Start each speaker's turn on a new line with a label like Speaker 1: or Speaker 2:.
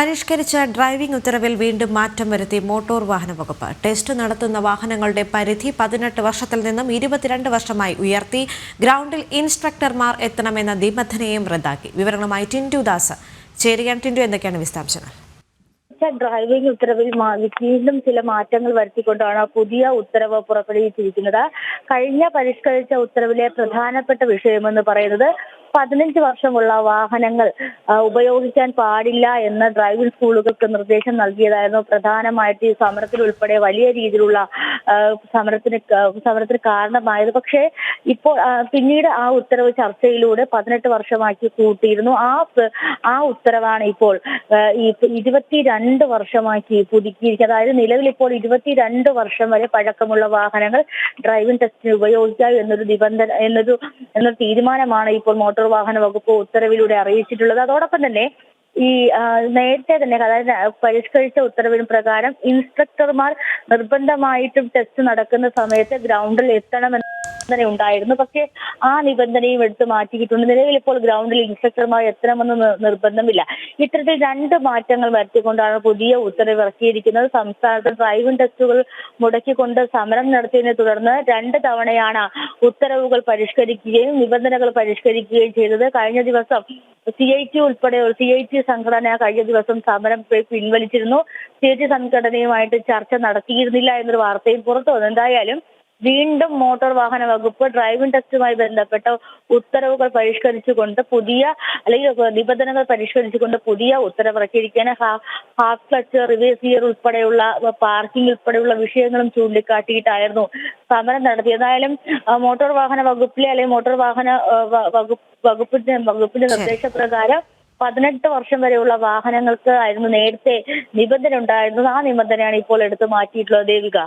Speaker 1: പരിഷ്കരിച്ച ഡ്രൈവിംഗ് ഉത്തരവിൽ വീണ്ടും മാറ്റം വരുത്തി മോട്ടോർ വാഹന വകുപ്പ്. ടെസ്റ്റ് നടത്തുന്ന വാഹനങ്ങളുടെ പരിധി പതിനെട്ട് വർഷത്തിൽ നിന്നും ഇരുപത്തിരണ്ട് വർഷമായി ഉയർത്തി. ഗ്രൗണ്ടിൽ ഇൻസ്ട്രക്ടർമാർ എത്തണമെന്ന നിബന്ധനയും റദ്ദാക്കി. വിവരങ്ങളുമായി ടിൻഡു ദാസ്. ചേരുകയാണ് ടിൻഡു എന്തൊക്കെയാണ് വിശദാംശങ്ങൾ?
Speaker 2: മികച്ച ഡ്രൈവിംഗ് ഉത്തരവിൽ വീണ്ടും ചില മാറ്റങ്ങൾ വരുത്തിക്കൊണ്ടാണ് പുതിയ ഉത്തരവ് പുറപ്പെടുവിച്ചിരിക്കുന്നത്. കഴിഞ്ഞ പരിഷ്കരിച്ച ഉത്തരവിലെ പ്രധാനപ്പെട്ട വിഷയമെന്ന് പറയുന്നത് പതിനഞ്ച് വർഷമുള്ള വാഹനങ്ങൾ ഉപയോഗിക്കാൻ പാടില്ല എന്ന് ഡ്രൈവിംഗ് സ്കൂളുകൾക്ക് നിർദ്ദേശം നൽകിയതായിരുന്നു. പ്രധാനമായിട്ട് ഈ സമരത്തിൽ ഉൾപ്പെടെ വലിയ രീതിയിലുള്ള സമരത്തിന് സമരത്തിന് കാരണമായത്. പക്ഷേ ഇപ്പോൾ പിന്നീട് ആ ഉത്തരവ് ചർച്ചയിലൂടെ പതിനെട്ട് വർഷമാക്കി കൂട്ടിയിരുന്നു. ആ ആ ഉത്തരവാണ് ഇപ്പോൾ ഇരുപത്തിരണ്ട് വർഷമാക്കി പുതുക്കിയിരിക്കുന്നത്. അതായത് നിലവിൽ ഇപ്പോൾ ഇരുപത്തിരണ്ട് വർഷം വരെ പഴക്കമുള്ള വാഹനങ്ങൾ ഡ്രൈവിംഗ് ടെസ്റ്റിന് ഉപയോഗിക്കാം എന്നൊരു നിബന്ധന എന്നൊരു എന്നൊരു തീരുമാനമാണ് ഇപ്പോൾ മോട്ടോർ വാഹന വകുപ്പ് ഉത്തരവിലൂടെ അറിയിച്ചിട്ടുള്ളത്. അതോടൊപ്പം തന്നെ ഈ നേരത്തെ തന്നെ അതായത് പരിഷ്കരിച്ച ഉത്തരവിന് പ്രകാരം ഇൻസ്ട്രക്ടർമാർ നിർബന്ധമായിട്ടും ടെസ്റ്റ് നടക്കുന്ന സമയത്ത് ഗ്രൗണ്ടിൽ എത്തണമെന്ന് നിബന്ധന ഉണ്ടായിരുന്നു. പക്ഷേ ആ നിബന്ധനയും എടുത്ത് മാറ്റിയിട്ടുണ്ട്. നിലവിൽ ഇപ്പോൾ ഗ്രൗണ്ടിൽ ഇൻസ്ട്രക്ടർമാർ എത്തണമെന്ന് നിർബന്ധമില്ല. ഇത്തരത്തിൽ രണ്ട് മാറ്റങ്ങൾ വരുത്തിക്കൊണ്ടാണ് പുതിയ ഉത്തരവ് ഇറക്കിയിരിക്കുന്നത്. സംസ്ഥാനത്ത് ഡ്രൈവിംഗ് ടെസ്റ്റുകൾ മുടക്കിക്കൊണ്ട് സമരം നടത്തിയതിനെ തുടർന്ന് രണ്ട് തവണയാണ് ഉത്തരവുകൾ പരിഷ്കരിക്കുകയും നിബന്ധനകൾ പരിഷ്കരിക്കുകയും ചെയ്തത്. കഴിഞ്ഞ ദിവസം സി ഐ ടി ഉൾപ്പെടെ സി ഐ ടി സംഘടന കഴിഞ്ഞ ദിവസം സമരം പിൻവലിച്ചിരുന്നു. സി ഐ ടി സംഘടനയുമായിട്ട് ചർച്ച നടത്തിയിരുന്നില്ല എന്നൊരു വാർത്തയും പുറത്തു വന്നു. എന്തായാലും വീണ്ടും മോട്ടോർ വാഹന വകുപ്പ് ഡ്രൈവിംഗ് ടെസ്റ്റുമായി ബന്ധപ്പെട്ട ഉത്തരവുകൾ പരിഷ്കരിച്ചുകൊണ്ട് പുതിയ അല്ലെങ്കിൽ നിബന്ധനകൾ പരിഷ്കരിച്ചുകൊണ്ട് പുതിയ ഉത്തരവ് ഇറക്കിയിരിക്കുകയാണ് ഹാഫ് ക്ലച്ച് റിവേഴ്സ് ഗിയർ ഉൾപ്പെടെയുള്ള പാർക്കിംഗ് ഉൾപ്പെടെയുള്ള വിഷയങ്ങളും ചൂണ്ടിക്കാട്ടിയിട്ടായിരുന്നു സമരം നടത്തി ഏതായാലും മോട്ടോർ വാഹന വകുപ്പിലെ അല്ലെങ്കിൽ മോട്ടോർ വാഹന വകുപ്പ് വകുപ്പിന്റെ വകുപ്പിന്റെ നിർദ്ദേശപ്രകാരം പതിനെട്ട് വർഷം വരെയുള്ള വാഹനങ്ങൾക്ക് ആയിരുന്നു നേരത്തെ നിബന്ധന ഉണ്ടായിരുന്നത്. ആ നിബന്ധനയാണ് ഇപ്പോൾ എടുത്തു മാറ്റിയിട്ടുള്ളത്. ദേവിക.